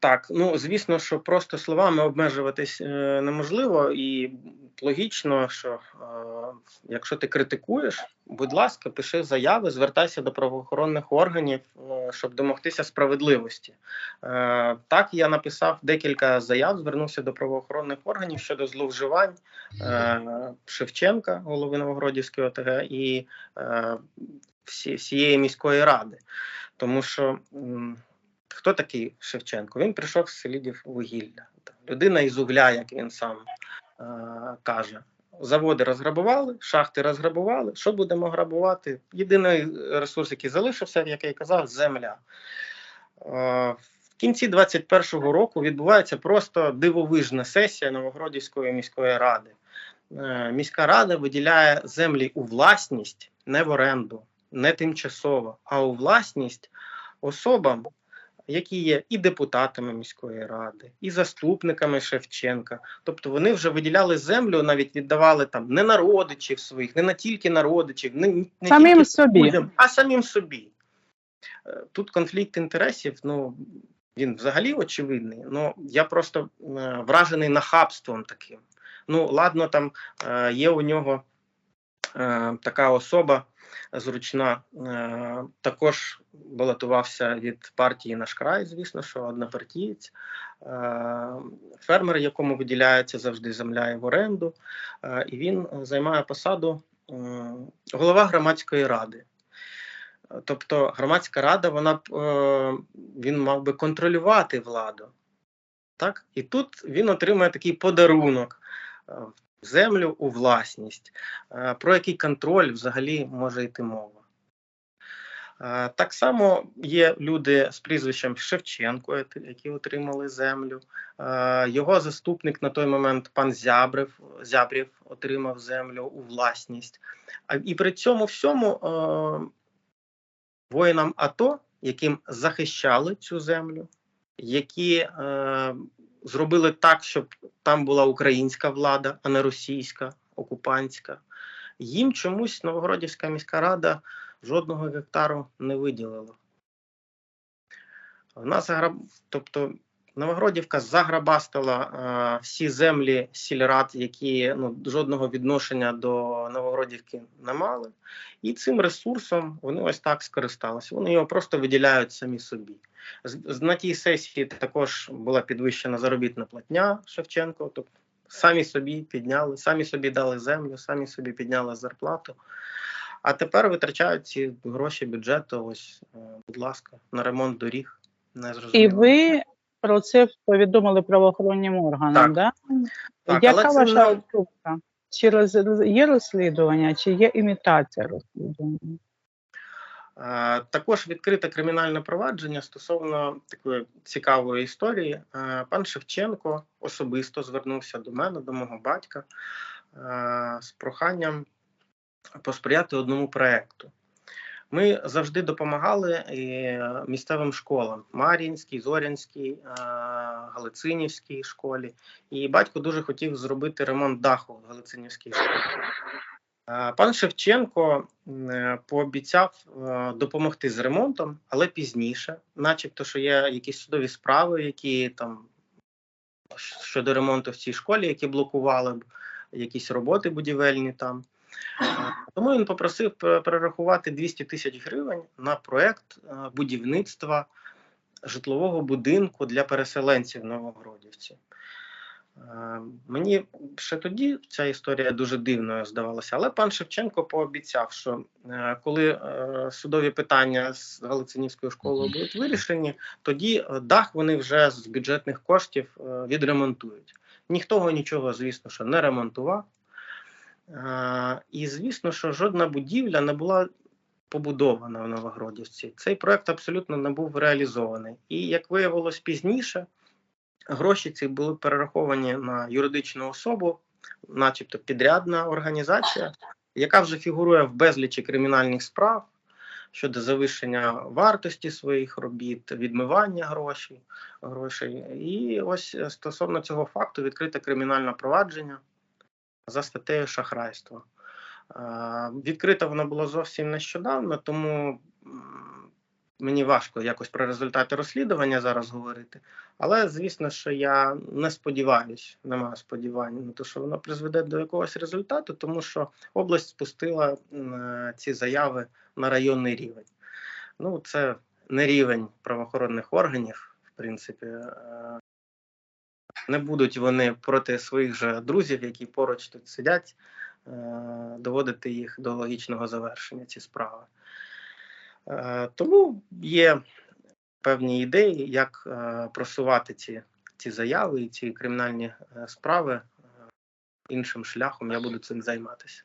Так, ну звісно, що просто словами обмежуватись е, неможливо, і логічно, що е, якщо ти критикуєш, будь ласка, пиши заяви, звертайся до правоохоронних органів, е, щоб домогтися справедливості. Е, так, я написав декілька заяв, звернувся до правоохоронних органів щодо зловживань е, Шевченка, голови Новогродівської ОТГ, і е, всі, всієї міської ради, тому що. м, Хто такий Шевченко? Він прийшов з селідів вугілля. Людина із угля, як він сам е, каже. Заводи розграбували, шахти розграбували. Що будемо грабувати? Єдиний ресурс, який залишився, як я і казав, земля. Е, в кінці 21-го року відбувається просто дивовижна сесія Новогродівської міської ради. Е, міська рада виділяє землі у власність не в оренду, не тимчасово, а у власність особам, які є і депутатами міської ради, і заступниками Шевченка. Тобто вони вже виділяли землю, навіть віддавали там не на родичів своїх, не на тільки на родичів, не, не Самим тільки собі. людям, а самим собі. Е, Тут конфлікт інтересів, ну він взагалі очевидний. Ну я просто е, вражений нахабством таким. Ну, ладно, там е, є у нього така особа зручна, е, також балотувався від партії наш край, звісно, що однопартієць. Е, фермер, якому виділяється завжди земля і в оренду, е, і він займає посаду е, голова громадської ради. Тобто громадська рада, вона е, він мав би контролювати владу. Так? І тут він отримує такий подарунок е, землю у власність. Е, Про який контроль взагалі може йти мова? Е, Так само є люди з прізвищем Шевченко, які- отримали землю. Його заступник на той момент пан Зябрев, Зябрів отримав землю у власність. І при цьому всьому воїнам АТО, яким захищали цю землю, які зробили так, щоб там була українська влада, а не російська, окупантська. Їм чомусь Новогродівська міська рада жодного гектару не виділила. Вона нас Тобто Новогродівка заграбастила е, всі землі сільрад, які ну, жодного відношення до Новогродівки не мали. І цим ресурсом вони ось так скористалися. Вони його просто виділяють самі собі. На тій сесії також була підвищена заробітна платня Шевченко. Тобто самі собі підняли, самі собі дали землю, самі собі підняли зарплату. А тепер витрачають ці гроші бюджету. Ось, е, будь ласка, на ремонт доріг. Не І зрозуміло. ви про це повідомили правоохоронним органам, Так. да? Так, Яка це ваша не- думка? Чи роз- є розслідування, чи є імітація розслідування? Е, Також відкрите кримінальне провадження стосовно такої цікавої історії. Е, Пан Шевченко особисто звернувся до мене, до мого батька, е, з проханням посприяти одному проекту. Ми завжди допомагали е, місцевим школам Мар'їнській, Зорянській, е, Галицинівській школі. І батько дуже хотів зробити ремонт даху в Галицинівській школі. Е, Пан Шевченко пообіцяв допомогти з ремонтом, але пізніше, начебто, що є якісь судові справи, які там щодо ремонту в цій школі, які блокували б якісь роботи будівельні там. Тому він попросив перерахувати 200 тисяч гривень на проект е, будівництва житлового будинку для переселенців в Новогродівці. Е, Мені ще тоді ця історія дуже дивною здавалася, але пан Шевченко пообіцяв, що е, коли судові питання з Галицинівською школою будуть вирішені, тоді дах вони вже з бюджетних коштів відремонтують. Ніхто нічого, звісно, що не ремонтував. Е, І звісно, що жодна будівля не була побудована в Новогродівці. Цей проект абсолютно не був реалізований. І як виявилось пізніше, гроші ці були перераховані на юридичну особу, начебто підрядна організація, яка вже фігурує в безлічі кримінальних справ щодо завищення вартості своїх робіт, відмивання грошей, грошей. І ось е, стосовно цього факту відкрите кримінальне провадження за статтею шахрайство. Е, Відкрите воно було зовсім нещодавно, тому мені важко якось про результати розслідування зараз говорити. Але звісно, що я не сподіваюся, не маю сподівань на те, що воно призведе до якогось результату, тому що область спустила е, ці заяви на районний рівень. Ну, це не рівень правоохоронних органів, в принципі. Не будуть вони проти своїх же друзів, які поруч тут сидять, е, доводити їх до логічного завершення ці справи. Е, Тому є певні ідеї, як е, просувати ці, ці заяви і ці кримінальні справи іншим шляхом. Я буду цим займатися.